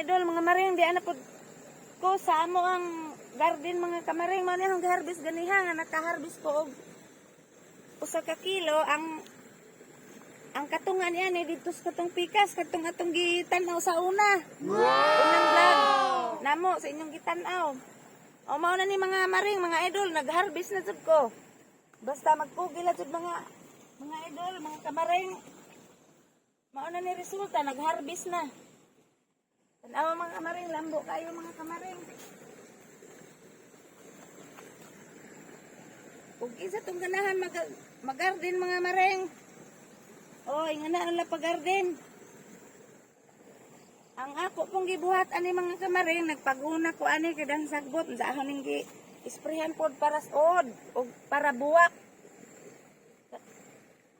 idol, mga maring, di ana pod ko sa amo ang garden mga kamaring man ang harvest ganiha nga naka-harvest ko og usa ka kilo ang ang katungan niya ni dito sa katong pikas katong atong gitanaw sa una. Unang vlog. Namo sa inyong gitanaw. O mao na ni mga maring, mga idol, nag-harvest na jud ko. Basta magpugil na jud mga mga idol, mga kamaring. Mao na ni resulta, nag-harvest na. Tanawa mga kamaring, lambo kayo mga kamaring. Ug isa tong ganahan mag mag-garden mga maring. Oy, nga na ang pag-garden. Ang ako pong gibuhat ani mga kamaring nagpaguna ko ani kadang sagbot sa ahon ning gi isprehan pod para od o para buwak.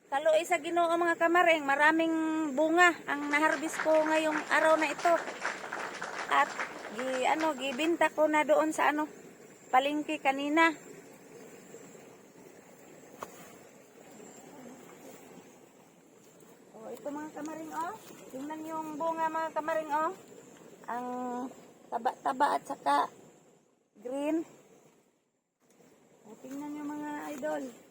Kalo isa Ginoo mga kamaring, maraming bunga ang naharbis ko ngayong araw na ito. At gi ano gibinta ko na doon sa ano palengke kanina. Oh, ito mga kamaring oh. Tingnan yung bunga mga kamaring oh. Ang taba-taba at saka green. Oh, tingnan nyo mga idol.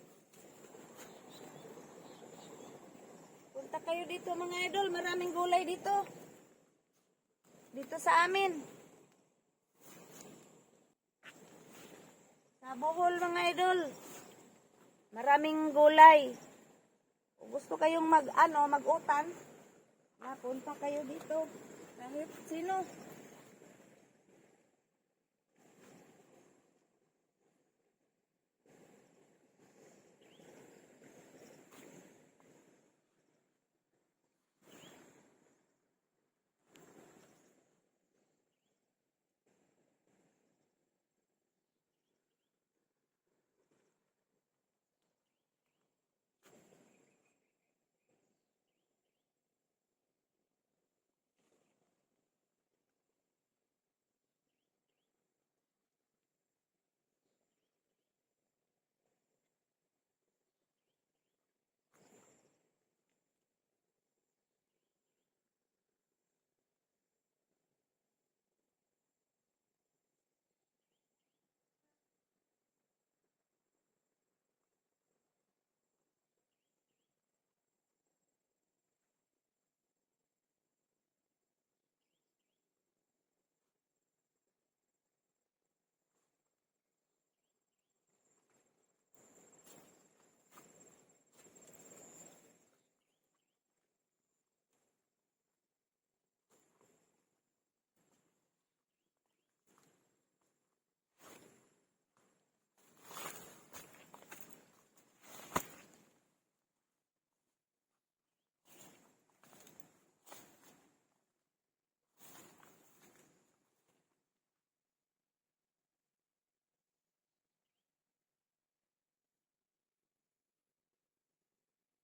Punta kayo dito mga idol. Maraming gulay dito. Dito sa amin. Sa Bohol mga idol. Maraming gulay. Kung gusto kayong mag ano, mag-utan, napunta kayo dito. Kahit sino.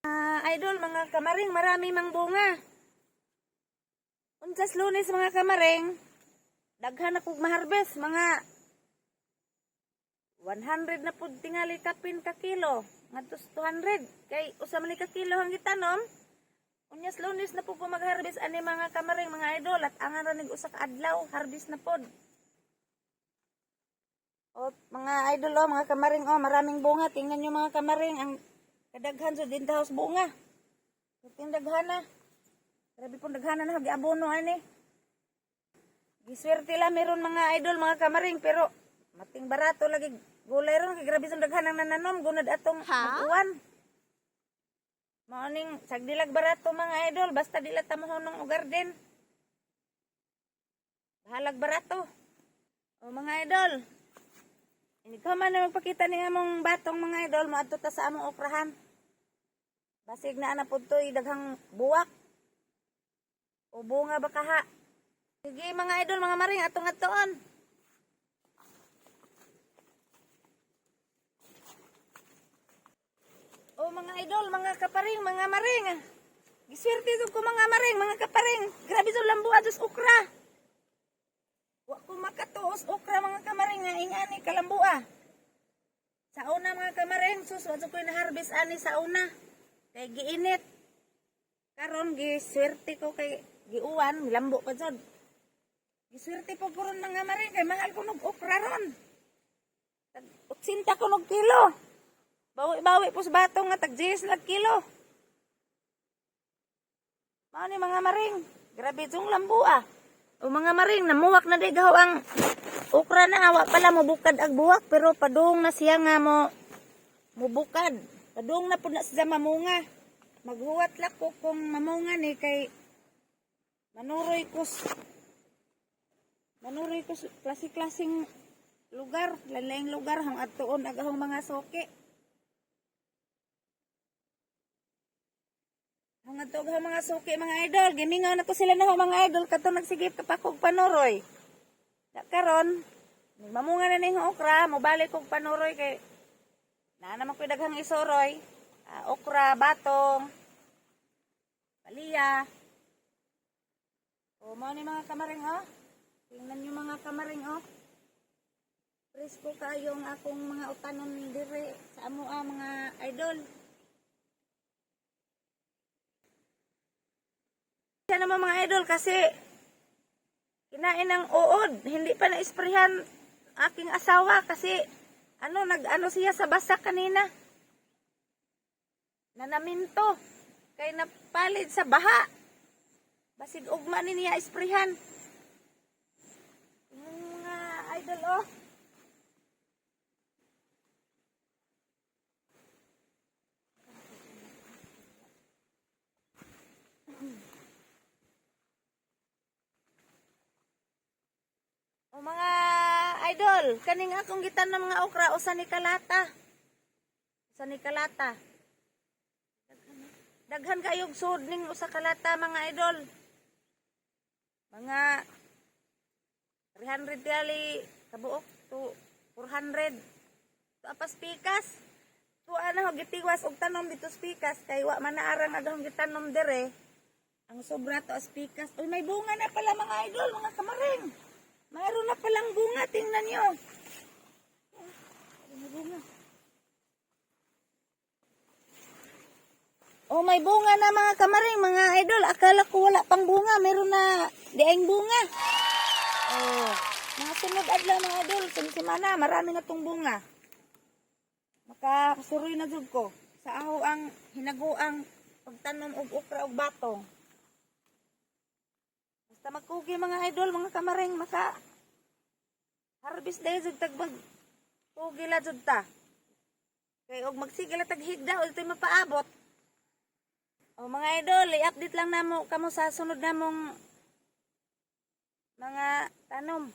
Ah, idol, mga kamaring, marami mang bunga. Unsas lunes mga kamaring, daghan akong maharbes, mga 100 na pud tingali kapin ka kilo, ngadtos 200. Kay usa man ka kilo ang gitanom. Unyas lunes na pud magharbes ani mga kamaring, mga idol at angan ra nig usa adlaw, harvest na pod. O mga idol oh, mga kamaring oh, maraming bunga. Tingnan niyo mga kamaring ang kadaghan sa din house bunga. Ito daghan na. Grabe pong daghan na hagi-abono ani. Giswerte lang meron mga idol, mga kamaring, pero mating barato lagi gulay ron kay grabe sa daghan ang nananom gunad atong mag-uwan. Morning, sagdilag barato mga idol, basta dila ta mohonong og garden. Bahalag barato. O mga idol, hindi ka man na magpakita ni among batong mga idol, maadto ta sa among okrahan. Basig na ana pud toy daghang buwak. O bunga ba kaha? Sige mga idol, mga maring atong atoon. O mga idol, mga kaparing, mga maring. Giswerte ko mga maring, mga kaparing. Grabe sa lambuha dos okra. Wa ko makatuos okra mga kamaring nga ingani kalambua. Sa una mga kamaring, sus wa ko na harvest ani sa una. Kay giinit. Karon gi swerte ko kay giuwan, lambo pa jud. Giswerte po ko ron mga maring kay mahal ko nog okra ron. 80 ko nog kilo. Bawi-bawi po sa batong nga tag 10 lag kilo. Mao ni mga maring, grabe tong lambu ah. O mga maring, namuwak na digaw ang okra na awa pala mubukad ag buwak pero padung na siya nga mo mubukad. Padung na po na siya mamunga. Maghuwat lang ko kung mamunga ni kay manuroy ko manuroy ko klase-klaseng lugar, lalayang lugar hang atuon agahong mga soke. Hang atuon agahong mga soke mga idol, gimingaw na to sila na mga idol kato nagsigip kapakog panuroy. Da karon, mamunga na ning okra, mobalik kog panuroy kay na naman ko daghang isoroy. Ah, okra, batong, paliya. O, mo ni mga kamaring, oh. Tingnan nyo mga kamaring, oh. Presko kayo ang akong mga utanon dire sa amo ah, mga idol. Siya naman mga idol kasi kinain ng uod. Hindi pa na-isprehan aking asawa kasi ano, nag-ano siya sa basak kanina. Nanaminto. Kay napalit sa baha. Basig ugma ni niya isprehan. Yung mga idol, oh. O mga idol, kaning akong gitan ng mga okra o sa ni kalata. Sa ni kalata. Daghan kayog sud ning usa kalata mga idol. Mga 300 dali kabuok to 400. To apas pikas. To ano gitiwas og tanom dito pikas kay wa man naarang agahong gitanom dire. Ang sobra to as pikas. Uy, may bunga na pala mga idol, mga kamaring. Mayroon na palang bunga, tingnan nyo. May bunga. Oh, may bunga na mga kamaring, mga idol. Akala ko wala pang bunga. Meron na diaing bunga. Oh, mga sunod adlaw mga idol. Simsimana, marami na tong bunga. Makasuroy na jud ko. Sa aho ang hinaguang pagtanom og okra og batong. Basta magkugi mga idol, mga kamaring, maka harvest day jud tagbag kugi la jud ta. Kay og magsigil la taghigda ul tay mapaabot. O mga idol, i-update lang namo kamo sa sunod namong mga tanom.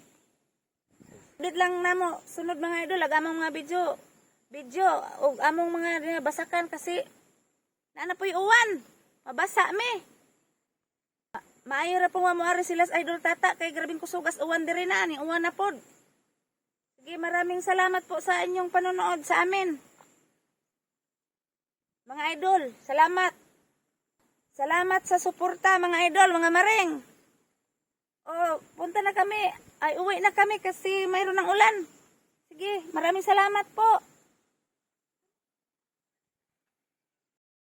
Update lang namo sunod mga idol, ag among mga video. Video og among mga basakan kasi na po'y uwan. Mabasa me. Maayo ra pong mamuari sila sa idol tata kay grabing kusugas uwan diri na ni uwan na pod. Sige, maraming salamat po sa inyong panonood sa amin. Mga idol, salamat. Salamat sa suporta mga idol, mga maring. O, punta na kami. Ay, uwi na kami kasi mayroon ng ulan. Sige, maraming salamat po.